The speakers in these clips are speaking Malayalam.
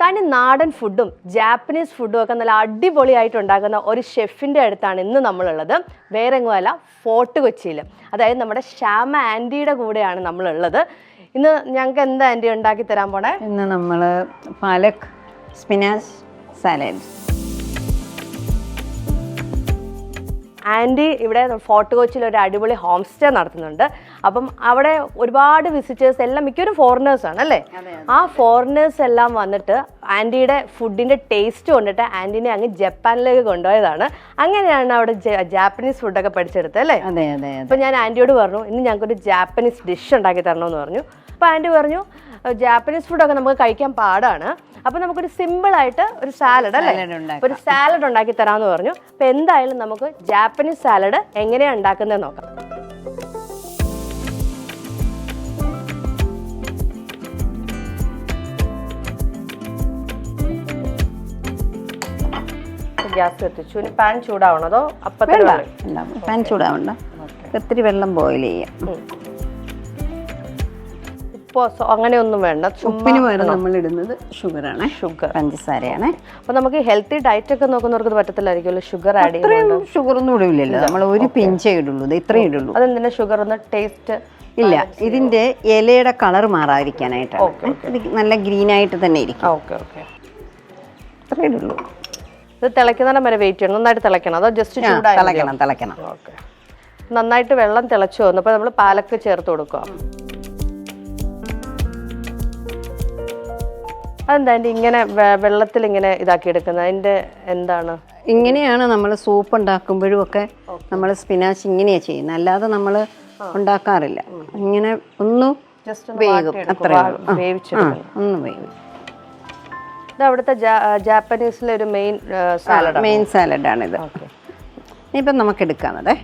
തനി നാടൻ ഫുഡും ജാപ്പനീസ് ഫുഡും ഒക്കെ നല്ല അടിപൊളിയായിട്ട് ഉണ്ടാക്കുന്ന ഒരു ഷെഫിന്റെ അടുത്താണ് ഇന്ന് നമ്മളുള്ളത്. വേറെ ഫോർട്ട് കൊച്ചിയിൽ അതായത് നമ്മുടെ ശ്യാമ ആന്റിയുടെ കൂടെയാണ് നമ്മളുള്ളത്. ഇന്ന് ഞങ്ങൾക്ക് എന്താ ആന്റി ഉണ്ടാക്കി തരാൻ പോണേ? ഇന്ന് നമ്മൾ പാലക് സ്പിനാച്ച് സാലഡ് ആന്റി ഇവിടെ ഫോർട്ട് കൊച്ചിയിൽ ഒരു അടിപൊളി ഹോം സ്റ്റേ നടത്തുന്നുണ്ട്. അപ്പം അവിടെ ഒരുപാട് വിസിറ്റേഴ്സ് എല്ലാം മിക്കവരും ഫോറിനേഴ്സ് ആണ് അല്ലേ? ആ ഫോറിനേഴ്സ് എല്ലാം വന്നിട്ട് ആന്റിയുടെ ഫുഡിന്റെ ടേസ്റ്റ് കൊണ്ടിട്ട് ആന്റിനെ അങ്ങ് ജപ്പാനിലേക്ക് കൊണ്ടുപോയതാണ്. അങ്ങനെയാണ് അവിടെ ജാപ്പനീസ് ഫുഡൊക്കെ പഠിച്ചെടുത്തത് അല്ലേ? അതെ അതെ അപ്പം ഞാൻ ആന്റിയോട് പറഞ്ഞു ഇന്ന് ഞങ്ങൾക്കൊരു ജാപ്പനീസ് ഡിഷ് ഉണ്ടാക്കി തരണമെന്ന് പറഞ്ഞു. അപ്പോൾ ആന്റി പറഞ്ഞു "ഏഹ് ജാപ്പനീസ് ഫുഡൊക്കെ നമുക്ക് കഴിക്കാൻ പാടാണ്. അപ്പോൾ നമുക്കൊരു സിമ്പിളായിട്ട് ആയിട്ട് ഒരു സാലഡ് അല്ലേ. ഒരു സാലഡ് ഉണ്ടാക്കി തരാമെന്ന് പറഞ്ഞു. അപ്പോൾ എന്തായാലും നമുക്ക് ജാപ്പനീസ് സാലഡ് എങ്ങനെയാണ് ഉണ്ടാക്കുന്നത് നോക്കാം. ഗ്യാസ് കത്തിച്ചു ഇനി പാൻ ചൂടാവണോ അതോ അപ്പത്തിന് വെള്ളം വെള്ളം? പാൻ ചൂടാവണ്ട. ഒത്തിരി വെള്ളം ബോയിൽ ചെയ്യാം. ഉപ്പോ അങ്ങനെയൊന്നും വേണ്ട. ഉപ്പിന് പകരം നമ്മൾ ഇടുന്നത് ഷുഗറാണ്. ഷുഗർ. പഞ്ചസാരയാണ്. അപ്പൊ നമുക്ക് ഹെൽത്തി ഡയറ്റ് ഒക്കെ നോക്കുന്നവർക്ക് ഇത് പറ്റത്തില്ലായിരിക്കുമല്ലോ? ഷുഗർ ആഡ് ചെയ്യുന്നത് ഷുഗർ ഒന്നും ഇടില്ലല്ലോ നമ്മൾ ഒരു പിഞ്ചേ ഇടുള്ളൂ. ഇത് ഇത്രയും ഇടുള്ളൂ. അതെന്തിനാ? ഷുഗർ ഒന്ന് ടേസ്റ്റ് ഇല്ല. ഇതിന്റെ ഇലയുടെ കളർ മാറാതിരിക്കാനായിട്ടാണ്. ഇത് നല്ല ഗ്രീൻ ആയിട്ട് തന്നെ ഇരിക്കും. Okay okay. ഇത്രേ ഇടുള്ളൂ. ഇത് തിളയ്ക്കുന്നതിന് വരെ വെയിറ്റ് ചെയ്യണം. നന്നായിട്ട് തിളയ്ക്കണം. അതോ ജസ്റ്റ് തിളയ്ക്കണം തിളയ്ക്കണം. ഓക്കെ. നന്നായിട്ട് വെള്ളം തിളച്ചു വന്നു. അപ്പോൾ നമ്മൾ പാലക്ക് ചേർത്ത് കൊടുക്കുക അതെന്താ അതിന്റെ ഇങ്ങനെ വെള്ളത്തിൽ ഇങ്ങനെ ഇതാക്കി എടുക്കുന്നത് അതിന്റെ എന്താണ്? ഇങ്ങനെയാണ് നമ്മൾ സൂപ്പ് ഉണ്ടാക്കുമ്പോഴും ഒക്കെ നമ്മൾ സ്പിനാച്ച് ഇങ്ങനെയാണ് ചെയ്യുന്നത്. അല്ലാതെ നമ്മൾ ഉണ്ടാക്കാറില്ല. ഇങ്ങനെ ഒന്ന് വേഗം അത്രേ ഒന്ന് വേഗം ഇത് അവിടുത്തെ ജാ- ജാപ്പനീസിലെ ഒരു മെയിൻ സാലഡ് മെയിൻ സാലഡാണിത്. ഇപ്പം നമുക്ക് എടുക്കാമതെ.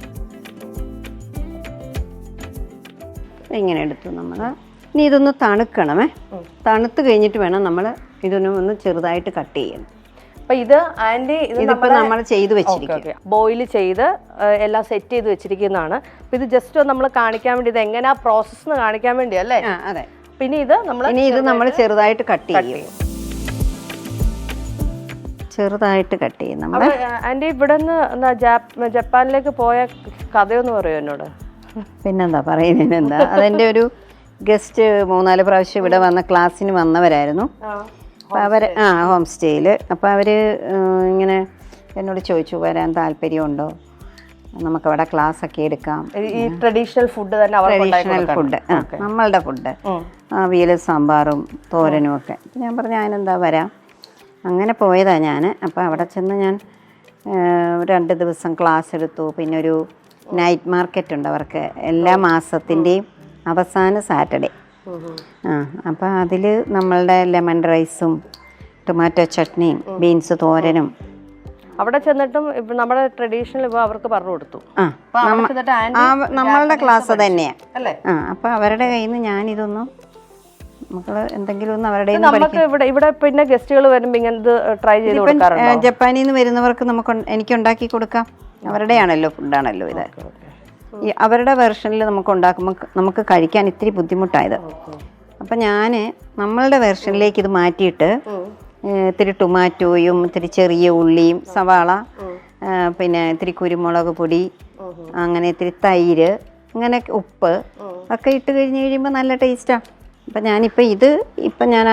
ഇങ്ങനെ എടുത്തു നമ്മൾ ഇനി ഇതൊന്ന് തണുക്കണമേ. തണുത്ത് കഴിഞ്ഞിട്ട് വേണം നമ്മൾ ഇതൊന്ന് ഒന്ന് ചെറുതായിട്ട് കട്ട് ചെയ്യണം അപ്പൊ ഇത് ആന്റി ഇത് ഇതിപ്പോൾ നമ്മൾ ചെയ്ത് വെച്ചിരിക്കുക ബോയിൽ ചെയ്ത് എല്ലാം സെറ്റ് ചെയ്ത് വെച്ചിരിക്കുന്നതാണ്. അപ്പൊ ഇത് ജസ്റ്റ് നമ്മൾ കാണിക്കാൻ വേണ്ടി ഇത് എങ്ങനെയാ പ്രോസസ്സ് എന്ന് കാണിക്കാൻ വേണ്ടി അല്ലേ? അതെ. പിന്നെ ഇത് നമ്മൾ ഇനി ഇത് നമ്മൾ ചെറുതായിട്ട് കട്ട് ചെയ്യും. ചെറുതായിട്ട് കട്ട് ചെയ്യും നമ്മൾ ആന്റി ഇവിടെ നിന്ന് ജപ്പാനിലേക്ക് പോയ കഥയൊന്ന് പറയൂ എന്നോട്. പിന്നെന്താ പറയുന്നതിനെന്താ അതെന്റെ ഒരു ഗസ്റ്റ് മൂന്നാൽ പ്രാവശ്യം ഇവിടെ വന്ന ക്ലാസ്സിന് വന്നവരായിരുന്നു. അപ്പോൾ അവർ ആ ഹോം സ്റ്റേയിൽ അപ്പോൾ അവർ ഇങ്ങനെ എന്നോട് ചോദിച്ചു വരാൻ താല്പര്യമുണ്ടോ? നമുക്കവിടെ ക്ലാസ് ഒക്കെ എടുക്കാം. ഈ ട്രഡീഷണൽ ഫുഡ് തന്നെ ട്രഡീഷണൽ ഫുഡ് നമ്മളുടെ ഫുഡ് അവിയൽ സാമ്പാറും തോരനും ഒക്കെ. ഞാൻ പറഞ്ഞു അതിനെന്താ വരാം? അങ്ങനെ പോയതാണ് ഞാൻ അപ്പോൾ അവിടെ ചെന്ന് ഞാൻ രണ്ട് ദിവസം ക്ലാസ് എടുത്തു. പിന്നെ ഒരു നൈറ്റ് മാർക്കറ്റ് ഉണ്ട് അവർക്ക്. എല്ലാ മാസത്തിന്റെയും അവസാന സാറ്റർഡേ. ആ അപ്പോൾ അതിൽ നമ്മളുടെ ലെമൺ റൈസും ടൊമാറ്റോ ചട്നിയും ബീൻസ് തോരനും. അവിടെ ചെന്നിട്ടും ഇപ്പം നമ്മുടെ ട്രഡീഷണൽ ഇപ്പോൾ അവർക്ക് പറഞ്ഞു കൊടുത്തു. നമ്മളുടെ ക്ലാസ് തന്നെയാണ് അല്ലേ? ആ അപ്പോൾ അവരുടെ കയ്യിൽ നിന്ന് ഞാനിതൊന്നും മക്കൾ എന്തെങ്കിലും ഒന്ന് അവരുടെ നമുക്ക് ഇവിടെ ഇവിടെ പിന്നെ ഗസ്റ്റുകൾ വരുമ്പോൾ ഇങ്ങനെ ട്രൈ ചെയ്ത് ഇപ്പം, കൊടുക്കാറുണ്ടോ? ജപ്പാനിൽ നിന്ന് വരുന്നവർക്ക് നമുക്ക് എനിക്ക് ഉണ്ടാക്കി കൊടുക്കാം. അവരുടെയാണല്ലോ ഫുഡാണല്ലോ ഇത്. അവരുടെ വെർഷനിൽ നമുക്ക് ഉണ്ടാക്കുമ്പോൾ നമുക്ക് കഴിക്കാൻ ഇത്തിരി ബുദ്ധിമുട്ടായത്. അപ്പം ഞാൻ നമ്മളുടെ വെർഷനിലേക്ക് ഇത് മാറ്റിയിട്ട് ഇത്തിരി ടൊമാറ്റോയും ഇത്തിരി ചെറിയ ഉള്ളിയും സവാള പിന്നെ ഇത്തിരി കുരുമുളക് പൊടി അങ്ങനെ ഇത്തിരി തൈര് അങ്ങനെ ഉപ്പ് ഒക്കെ ഇട്ട് കഴിഞ്ഞ് കഴിയുമ്പോൾ നല്ല ടേസ്റ്റാണ് അപ്പം ഞാനിപ്പോൾ ഇത് ഇപ്പം ഞാൻ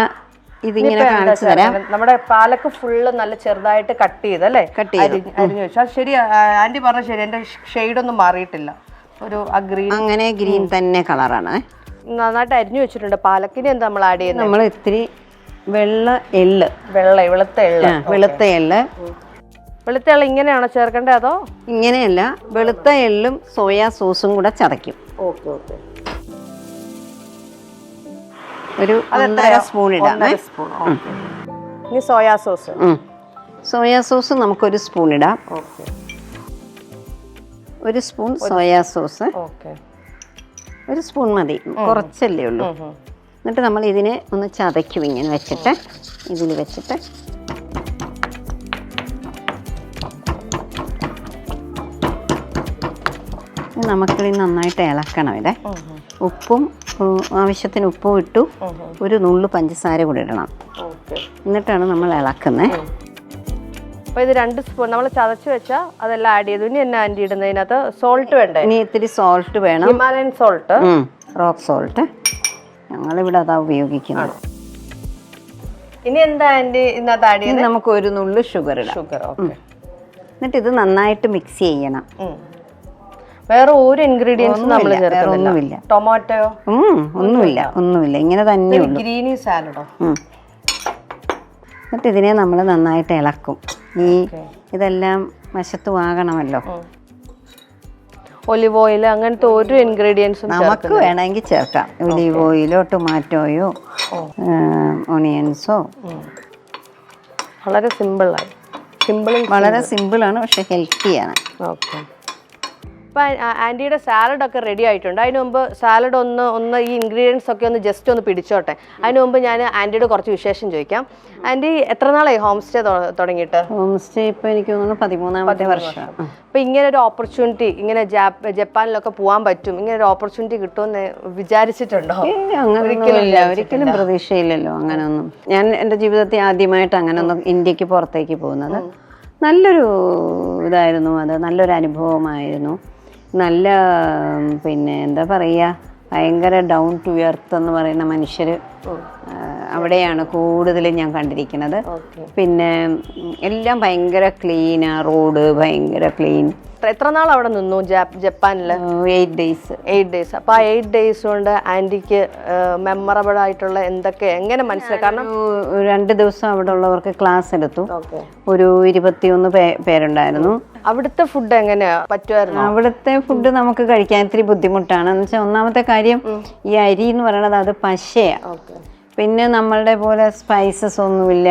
ഇതിങ്ങനെ കാണിച്ചു തരാം. നമ്മുടെ പാലക്ക് ഫുള്ള് നല്ല ചെറുതായിട്ട് കട്ട് ചെയ്ത് അല്ലേ? കട്ട് ചെയ്ത്. അരി- അരിഞ്ഞു വെച്ചു. അത് ശരി ആന്റി പറഞ്ഞ ശരി എന്റെ ഷെയ്ഡ് ഒന്നും മാറിയിട്ടില്ല. ഒരു അഗ്രീൻ ഗ്രീൻ അങ്ങനെ ഗ്രീൻ തന്നെ കളറാണ് നന്നായിട്ട് അരിഞ്ഞു വെച്ചിട്ടുണ്ട്. പാലക്കിന് എന്താ നമ്മൾ ആഡ് ചെയ്യുന്നത്? നമ്മൾ ഇത്തിരി വെള്ള എള്ള്. വെള്ള വെളുത്ത എള്ള്. വെളുത്ത എള്ള്. വെളുത്ത എള്ള് ഇങ്ങനെയാണോ ചേർക്കേണ്ടത് അതോ? ഇങ്ങനെയല്ല വെളുത്ത എള്ളും സോയാ സോസും കൂടെ ചതയ്ക്കും. ഓക്കെ ഓക്കെ ഒരു ഒന്നര സ്പൂൺ ഇടാം. സ്പൂൺ ഇനി സോയാ സോസ്. സോയാ സോസ് നമുക്കൊരു സ്പൂൺ ഇടാം. ഓക്കെ ഒരു സ്പൂൺ സോയാ സോസ്. ഓക്കെ. ഒരു സ്പൂൺ മതി. കുറച്ചല്ലേ ഉള്ളൂ. എന്നിട്ട് നമ്മൾ ഇതിനെ ഒന്ന് ചതയ്ക്കും ഇങ്ങനെ വെച്ചിട്ട്. ഇതിൽ വെച്ചിട്ട്. നമുക്കിത് നന്നായിട്ട് ഇളക്കണം ഇതേ. ഉപ്പും ആവശ്യത്തിന് ഉപ്പും ഇട്ടു. ഒരു നുള്ളു പഞ്ചസാര കൂടി ഇടണം. എന്നിട്ടാണ് നമ്മൾ ഇളക്കുന്നത്. അപ്പൊ ഇത് രണ്ട് സ്പൂൺ നമ്മൾ ചതച്ച് വെച്ചാൽ അതെല്ലാം ആഡ് ചെയ്തു. ഇനി എന്നാ ആന്റി ഇടുന്നതിനകത്ത് സോൾട്ട് വേണ്ടേ? ഇനി ഇത്തിരി സോൾട്ട് വേണം. ഹിമാലയൻ സോൾട്ട് റോക്ക് സോൾട്ട് ഞങ്ങൾ ഞങ്ങളിവിടെ അതാ ഉപയോഗിക്കുന്നത്. ഇനി എന്താ ആന്റി ഇന്നത്തെ ആഡ് ചെയ്യുന്നത് നമുക്ക് ഒരു നുള്ളു ഷുഗർ ഇടാം. ഷുഗർ ഓക്കെ എന്നിട്ട് ഇത് നന്നായിട്ട് മിക്സ് ചെയ്യണം. വേറെ ഒരു ഇൻഗ്രീഡിയൻസ് നമ്മൾ ചേർക്കുന്നില്ല. ഒന്നുമില്ല. ടൊമാറ്റോയോ ഒന്നുമില്ല. ഒന്നുമില്ല ഇങ്ങനെ തന്നെ ഉള്ളൂ. ഗ്രീനി സാലഡോ? എന്നിട്ട് ഇതിനെ നമ്മൾ നന്നായിട്ട് ഇളക്കും. ഈ ഇതെല്ലാം വശത്ത് ആകണമല്ലോ ഒലിവ് ഓയിൽ അങ്ങനത്തെ ഒരു ഇൻഗ്രീഡിയൻസും നമുക്ക് വേണമെങ്കിൽ ചേർക്കാം. ഒലിവ് ഓയിലോ ടൊമാറ്റോയോ ഓണിയൻസോ വളരെ സിമ്പിളായി. സിമ്പിൾ വളരെ സിമ്പിളാണ് പക്ഷെ ഹെൽത്തിയാണ്. ഓക്കെ. ഇപ്പം ആന്റിയുടെ സാലഡൊക്കെ റെഡി ആയിട്ടുണ്ട്. അതിന് മുമ്പ് സാലഡ് ഒന്ന് ഒന്ന് ഈ ഇൻഗ്രീഡിയൻസ് ഒക്കെ ഒന്ന് ജസ്റ്റ് ഒന്ന് പിടിച്ചോട്ടെ. അതിന് മുമ്പ് ഞാൻ ആന്റിയുടെ കുറച്ച് വിശേഷം ചോദിക്കാം. ആന്റി എത്ര നാളായി ഹോം സ്റ്റേ തുടങ്ങിയിട്ട്? ഹോം സ്റ്റേ ഇപ്പോൾ എനിക്ക് തോന്നുന്നു പതിമൂന്നാമത്തെ വർഷം. അപ്പം ഇങ്ങനെ ഒരു ഓപ്പർച്യൂണിറ്റി ഇങ്ങനെ ജാപ്പ ജപ്പാനിലൊക്കെ പോകാൻ പറ്റും ഇങ്ങനെ ഒരു ഓപ്പർച്യൂണിറ്റി കിട്ടുമെന്ന് വിചാരിച്ചിട്ടുണ്ടോ? ഒരിക്കലും ഒരിക്കലും പ്രതീക്ഷയില്ലല്ലോ അങ്ങനെയൊന്നും ഞാൻ എന്റെ ജീവിതത്തിൽ ആദ്യമായിട്ട് അങ്ങനെയൊന്നും ഇന്ത്യയ്ക്ക് പുറത്തേക്ക് പോകുന്നത്. നല്ലൊരു ഇതായിരുന്നു അത് നല്ലൊരു അനുഭവമായിരുന്നു. നല്ല പിന്നെ എന്താ പറയുക ഭയങ്കര ഡൗൺ ടു എർത്ത് എന്ന് പറയുന്ന മനുഷ്യർ അവിടെയാണ് കൂടുതലും ഞാൻ കണ്ടിരിക്കുന്നത്. പിന്നെ എല്ലാം ഭയങ്കര ക്ലീനാ റോഡ് ഭയങ്കര ക്ലീൻ എത്ര നാൾ അവിടെ നിന്നു ജാപ് ജപ്പാനിൽ എയ്റ്റ് ഡേയ്സ് എയ്റ്റ് ഡേയ്സ് അപ്പോൾ ആ എയ്റ്റ് ഡേയ്സ് കൊണ്ട് ആന്റിക്ക് മെമ്മറബിൾ ആയിട്ടുള്ള എന്തൊക്കെ എങ്ങനെ മനസ്സിലാക്കി കാരണം രണ്ട് ദിവസം അവിടെ ഉള്ളവർക്ക് ക്ലാസ് എടുത്തു. ഒരു ഇരുപത്തിയൊന്ന് പേ പേരുണ്ടായിരുന്നു. അവിടുത്തെ ഫുഡ് എങ്ങനെയാ? പറ്റുമായിരുന്നു? അവിടുത്തെ ഫുഡ് നമുക്ക് കഴിക്കാൻ ഇത്തിരി ബുദ്ധിമുട്ടാണ്. എന്ന് വെച്ചാൽ ഒന്നാമത്തെ കാര്യം ഈ അരി എന്ന് പറയുന്നത് അത് പശയാ. പിന്നെ നമ്മളുടെ പോലെ സ്പൈസസ് ഒന്നുമില്ല.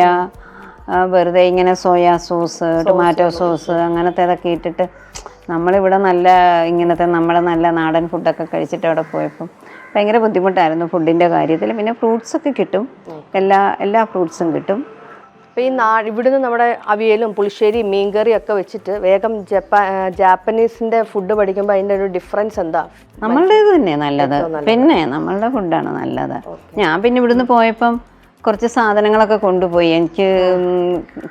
വെറുതെ ഇങ്ങനെ സോയാ സോസ് ടൊമാറ്റോ സോസ് അങ്ങനത്തെ ഇതൊക്കെ ഇട്ടിട്ട് നമ്മളിവിടെ നല്ല ഇങ്ങനത്തെ നമ്മുടെ നല്ല നാടൻ ഫുഡൊക്കെ കഴിച്ചിട്ട് അവിടെ പോയപ്പോൾ ഭയങ്കര ബുദ്ധിമുട്ടായിരുന്നു ഫുഡിന്റെ കാര്യത്തിൽ പിന്നെ ഫ്രൂട്ട്സ് ഒക്കെ കിട്ടും. എല്ലാ എല്ലാ ഫ്രൂട്ട്സും കിട്ടും. അപ്പോൾ ഈ നാ ഇവിടുന്ന് നമ്മുടെ അവിയലും പുളിശ്ശേരി മീൻകറി ഒക്കെ വെച്ചിട്ട് വേഗം ജപ്പാ ജാപ്പനീസിന്റെ ഫുഡ് പഠിക്കുമ്പോൾ അതിന്റെ ഒരു ഡിഫറൻസ് എന്താ? നമ്മളുടേത് തന്നെ നല്ലത്. പിന്നെ നമ്മളുടെ ഫുഡാണ് നല്ലത്. ഞാൻ പിന്നെ ഇവിടുന്ന് പോയപ്പം കുറച്ച് സാധനങ്ങളൊക്കെ കൊണ്ടുപോയി. എനിക്ക്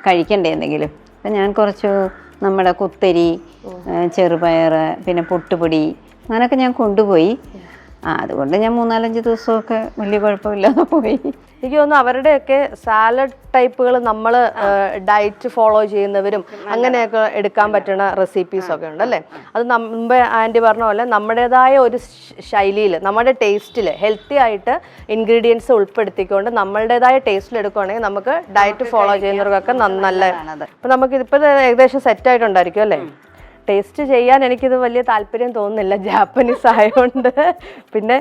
കഴിക്കണ്ടേ എന്തെങ്കിലും. അപ്പം ഞാൻ കുറച്ച് നമ്മുടെ കുത്തരി ചെറുപയർ പിന്നെ പൊട്ടുപൊടി അങ്ങനെയൊക്കെ ഞാൻ കൊണ്ടുപോയി. അതുകൊണ്ട് ഞാൻ മൂന്നാലഞ്ച് ദിവസമൊക്കെ വലിയ കുഴപ്പമില്ലാതെ പോയി. എനിക്ക് തോന്നുന്നു അവരുടെയൊക്കെ സാലഡ് ടൈപ്പുകൾ നമ്മൾ ഡയറ്റ് ഫോളോ ചെയ്യുന്നവരും അങ്ങനെയൊക്കെ എടുക്കാൻ പറ്റുന്ന റെസിപ്പീസ് ഒക്കെ ഉണ്ട് അല്ലേ? അത് മുമ്പേ ആന്റി പറഞ്ഞ പോലെ നമ്മുടേതായ ഒരു ശൈലിയിൽ നമ്മുടെ ടേസ്റ്റിൽ ഹെൽത്തി ആയിട്ട് ഇൻഗ്രീഡിയൻസ് ഉൾപ്പെടുത്തിക്കൊണ്ട് നമ്മളുടേതായ ടേസ്റ്റിൽ എടുക്കുകയാണെങ്കിൽ നമുക്ക് ഡയറ്റ് ഫോളോ ചെയ്യുന്നവർക്കൊക്കെ നല്ല. ഇപ്പം നമുക്ക് ഇതിപ്പോൾ ഏകദേശം സെറ്റ് ആയിട്ടുണ്ടായിരിക്കും അല്ലേ? ടേസ്റ്റ് ചെയ്യാൻ എനിക്കിത് വലിയ താല്പര്യം തോന്നുന്നില്ല. ജാപ്പനീസ് ആയതുകൊണ്ട് പിന്നെ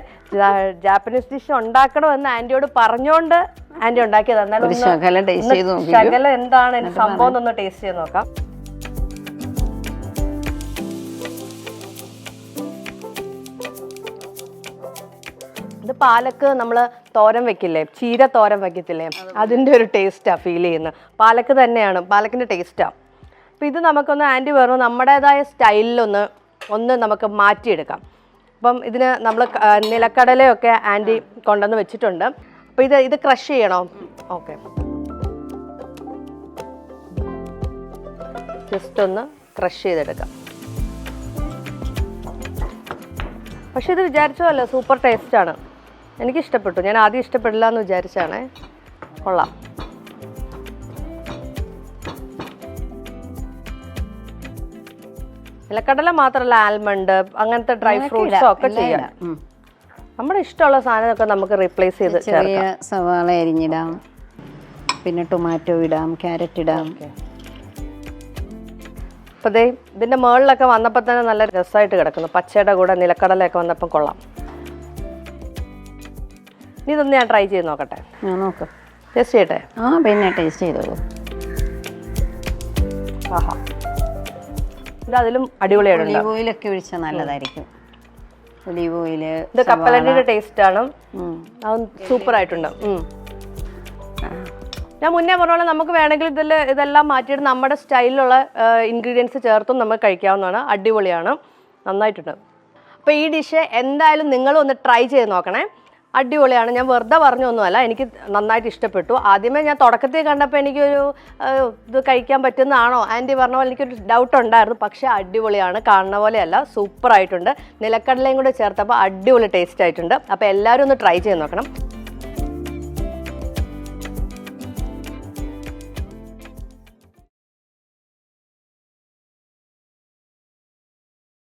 ജാപ്പനീസ് ഡിഷ് ഉണ്ടാക്കണമെന്ന് ആന്റിയോട് പറഞ്ഞോണ്ട് ആന്റി ഉണ്ടാക്കിയത്. എന്നാലും ശകല എന്താണ് സംഭവം ഒന്ന് ടേസ്റ്റ് ചെയ്ത് നോക്കാം. ഇത് പാലക്ക് നമ്മൾ തോരൻ വെക്കില്ലേ? ചീര തോരൻ വെക്കത്തില്ലേ? അതിന്റെ ഒരു ടേസ്റ്റാണ് ഫീൽ ചെയ്യുന്നത്. പാലക്ക് തന്നെയാണ്. പാലക്കിന്റെ ടേസ്റ്റാണ് അപ്പം ഇത് നമുക്കൊന്ന് ആന്റി പറഞ്ഞു നമ്മുടേതായ സ്റ്റൈലിലൊന്ന് ഒന്ന് നമുക്ക് മാറ്റിയെടുക്കാം. അപ്പം ഇതിന് നമ്മൾ നിലക്കടലയൊക്കെ ആന്റി കൊണ്ടുവന്ന് വെച്ചിട്ടുണ്ട്. അപ്പോൾ ഇത് ഇത് ക്രഷ് ചെയ്യണോ? ഓക്കെ. ജസ്റ്റ് ഒന്ന് ക്രഷ് ചെയ്തെടുക്കാം. പക്ഷെ ഇത് വിചാരിച്ചതല്ല സൂപ്പർ ടേസ്റ്റാണ്. എനിക്കിഷ്ടപ്പെട്ടു. ഞാൻ ആദ്യം ഇഷ്ടപ്പെടില്ല എന്ന് വിചാരിച്ചാണേ കൊള്ളാം. നിലക്കടല മാത്രമല്ല ആൽമണ്ട് അങ്ങനത്തെ ഡ്രൈ ഫ്രൂട്ട്സോ ഒക്കെ ചെയ്യാം. നമ്മുടെ ഇഷ്ടമുള്ള സാധനമൊക്കെ നമുക്ക് റീപ്ലേസ് ചെയ്ത് ചെറിയ സവാള അരിഞ്ഞിടാം. പിന്നെ ടൊമാറ്റോ ഇടാം ക്യാരറ്റ് ഇടാം. അപ്പോൾ ദേ ഇതിന്റെ മുകളിലൊക്കെ വന്നപ്പോൾ തന്നെ നല്ല രസമായിട്ട് കിടക്കുന്നു. പച്ചയുടെ കൂടെ നിലക്കടലയൊക്കെ വന്നപ്പം കൊള്ളാം. ഇനി ഇതൊന്ന് ഞാൻ ട്രൈ ചെയ്ത് നോക്കട്ടെ. ഞാൻ നോക്കാം. ടേസ്റ്റ് ചെയ്യട്ടെ? ആ പിന്നെ ടേസ്റ്റ് ചെയ്തോളൂ. ആഹാ. ഇത് അതിലും അടിപൊളിയായിട്ടുണ്ട്. ഒലീവ് ഓയിലൊക്കെ ഒഴിച്ചാൽ നല്ലതായിരിക്കും. ഒലീവ് ഓയിൽ ഇത് കപ്പലണ്ടിയുടെ ടേസ്റ്റ് ആണ് അത് സൂപ്പർ ആയിട്ടുണ്ട് ഞാൻ മുന്നേ പറഞ്ഞ പോലെ നമുക്ക് വേണമെങ്കിൽ ഇതിൽ ഇതെല്ലാം മാറ്റിയിട്ട് നമ്മുടെ സ്റ്റൈലിലുള്ള ഇൻഗ്രീഡിയൻസ് ചേർത്തും നമുക്ക് കഴിക്കാവുന്നതാണ്. അടിപൊളിയാണ്. നന്നായിട്ടുണ്ട്. അപ്പോൾ ഈ ഡിഷ് എന്തായാലും നിങ്ങളും ഒന്ന് ട്രൈ ചെയ്ത് നോക്കണേ. അടിപൊളിയാണ്. ഞാൻ വെറുതെ പറഞ്ഞൊന്നുമല്ല എനിക്ക് നന്നായിട്ട് ഇഷ്ടപ്പെട്ടു. ആദ്യമേ ഞാൻ തുടക്കത്തിൽ കണ്ടപ്പോൾ എനിക്കൊരു ഇത് കഴിക്കാൻ പറ്റുന്നതാണോ? ആന്റി പറഞ്ഞ പോലെ എനിക്കൊരു ഡൗട്ട് ഉണ്ടായിരുന്നു. പക്ഷേ അടിപൊളിയാണ്. കാണുന്ന പോലെയല്ല സൂപ്പറായിട്ടുണ്ട്. നിലക്കടലയും കൂടെ ചേർത്തപ്പോൾ അടിപൊളി ടേസ്റ്റ് ആയിട്ടുണ്ട്. അപ്പോൾ എല്ലാവരും ഒന്ന് ട്രൈ ചെയ്ത് നോക്കണം.